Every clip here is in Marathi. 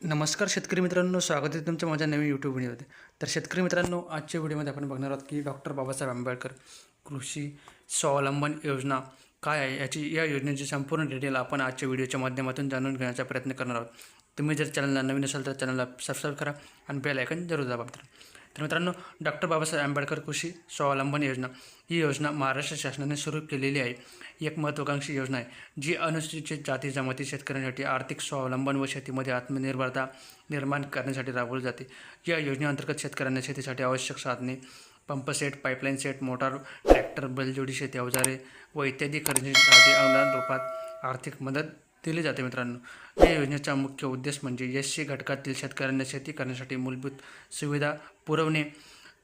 नमस्कार शेतकरी मित्रांनो स्वागत आहे तुमच्या माझ्या नवीन यूट्यूब व्हिडिओमध्ये. तर शेतकरी मित्रांनो आजच्या व्हिडिओमध्ये आपण बघणार आहोत की डॉक्टर बाबासाहेब आंबेडकर कृषी स्वावलंबन योजना काय आहे? याची या योजनेची संपूर्ण डिटेल आपण आजच्या व्हिडिओच्या माध्यमातून जाणून घेण्याचा प्रयत्न करणार आहोत. तुम्ही जर चॅनलला नवीन असाल तर चॅनलला सबस्क्राईब करा आणि बेल आयकन जरूर दाबा मित्रांनो. तर मित्रांनो डॉक्टर बाबासाहेब आंबेडकर कृषी स्वावलंबन योजना ही योजना महाराष्ट्र शासनाने सुरू केलेली आहे. एक महत्त्वाकांक्षी योजना आहे जी अनुसूचित जाती जमाती शेतकऱ्यांसाठी आर्थिक स्वावलंबन व शेतीमध्ये आत्मनिर्भरता निर्माण करण्यासाठी राबवली जाते. या योजनेअंतर्गत शेतकऱ्यांना शेतीसाठी आवश्यक साधने pump set pipeline set motor tractor बैलजोडी शेती अवजारे व इत्यादी खरेदीसाठी अनुदान रूपात आर्थिक मदत दिली जाते मित्रांनो. या योजनेचा मुख्य उद्देश म्हणजे एस सी घटकातील शेतकऱ्यांना शेती करण्यासाठी मूलभूत सुविधा पुरवणे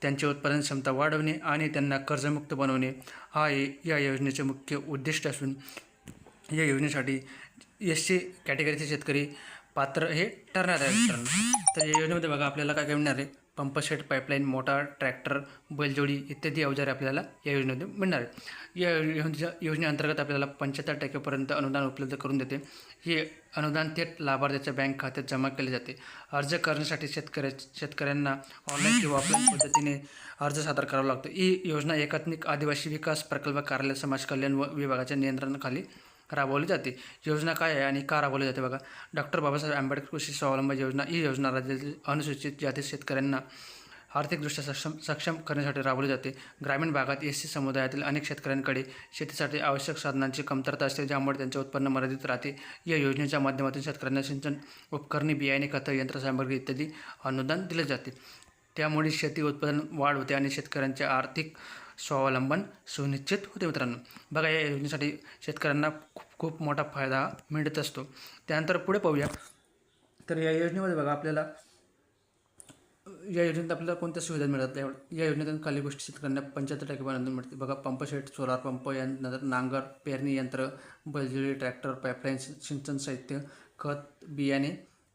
त्यांची उत्पादन क्षमता वाढवणे आणि त्यांना कर्जमुक्त बनवणे हा ए- या योजनेचे मुख्य उद्दिष्ट असून या योजनेसाठी एस सी कॅटेगरीचे शेतकरी पात्र हे ठरणार आहे मित्रांनो. तर या योजनेमध्ये बघा आपल्याला काय काय मिळणार आहे? पंपसेट पाईपलाईन मोटार ट्रॅक्टर बैलजोडी इत्यादी अवजारे आपल्याला या योजनेमध्ये मिळणार आहेत. या योजनेअंतर्गत आपल्याला पंच्याहत्तर टक्केपर्यंत अनुदान उपलब्ध करून देते. हे अनुदान थेट लाभार्थ्याच्या बँक खात्यात जमा केले जाते. अर्ज करण्यासाठी शेतकऱ्या शेतकऱ्यांना ऑनलाईन किंवा ऑफलाईन पद्धतीने अर्ज सादर करावा लागतो. ही योजना एकात्मिक आदिवासी विकास प्रकल्प कार्यालय समाज कल्याण व विभागाच्या नियंत्रणाखाली राबवली जाते. योजना काय आहे आणि का राबवली जाते बघा. डॉक्टर बाबासाहेब आंबेडकर कृषी स्वावलंबन योजना ही योजना राज्यातील अनुसूचित जाती शेतकऱ्यांना आर्थिकदृष्ट्या सक्षम सक्षम करण्यासाठी राबवली जाते. ग्रामीण भागात एस सी समुदायातील अनेक शेतकऱ्यांकडे शेतीसाठी आवश्यक साधनांची कमतरता असते ज्यामुळे त्यांचे उत्पन्न मर्यादित राहते. या योजनेच्या माध्यमातून शेतकऱ्यांना सिंचन उपकरणे बियाणे खतं यंत्रसामग्री इत्यादी अनुदान दिले जाते. त्यामुळे शेती उत्पादन वाढ होते आणि शेतकऱ्यांचे आर्थिक स्वावलंबन सुनिश्चित होते मित्रांनो. बघा या योजनेसाठी शेतकऱ्यांना खूप खूप मोठा फायदा मिळत असतो. त्यानंतर पुढे पाहूया. तर या योजनेमध्ये बघा आपल्याला या योजनेत आपल्याला कोणत्या सुविधा मिळतात? या या योजनेतून खाली गोष्टी शेतकऱ्यांना पंच्याहत्तर टक्केपर्यंत मिळते. बघा पंप सेट सोलार पंप यानंतर नांगर पेरणी यंत्र बैलजोडी ट्रॅक्टर पाईपलाईन सिंचन साहित्य खत बियाणे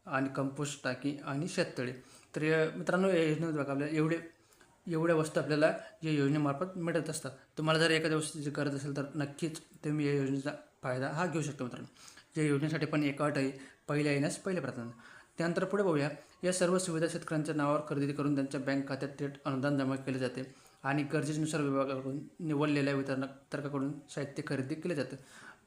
आणि कंपोस्ट टाकी आणि शेततळे. तर या मित्रांनो या योजनेत बघा आपल्याला एवढे एवढ्या वस्तू आपल्याला या योजनेमार्फत मिळत असतात. तुम्हाला जर एखाद्या वस्तूची गरज असेल तर नक्कीच तुम्ही या योजनेचा फायदा हा घेऊ शकता मित्रांनो. या योजनेसाठी पण एक अट आहे पहिल्या येण्यास पहिले प्राधान्य त्यानंतर पुढे पाहूया या सर्व सुविधा शेतकऱ्यांच्या नावावर खरेदी करून त्यांच्या बँक खात्यात थेट अनुदान जमा केले जाते आणि गरजेनुसार विभागाकडून निवडलेल्या वितरणातर्काकडून साहित्य खरेदी केले जाते.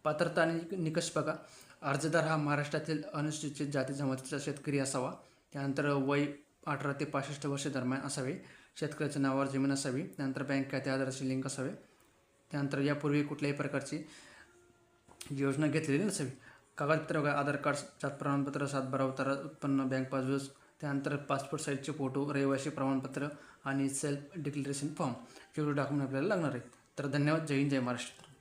पात्रता आणि निकष बघा अर्जदार हा महाराष्ट्रातील अनुसूचित जाती जमातीचा शेतकरी असावा. त्यानंतर वय अठरा ते पासष्ट वर्ष दरम्यान असावे. शेतकऱ्याच्या नावावर जमीन असावी त्यानंतर बँक खाते आधाराचे लिंक असावे. त्यानंतर यापूर्वी कुठल्याही प्रकारची योजना घेतलेली नसावी. कागदपत्र वगैरे आधार कार्ड जात प्रमाणपत्र सातबारा उतारा उत्पन्न बँक पासबुक त्यानंतर पासपोर्ट साईजचे फोटो रहिवासी प्रमाणपत्र आणि सेल्फ डिक्लेरेशन फॉर्म एवढे डॉक्युमेंट आपल्याला लागणार आहेत. तर धन्यवाद. जय हिंद जय महाराष्ट्र.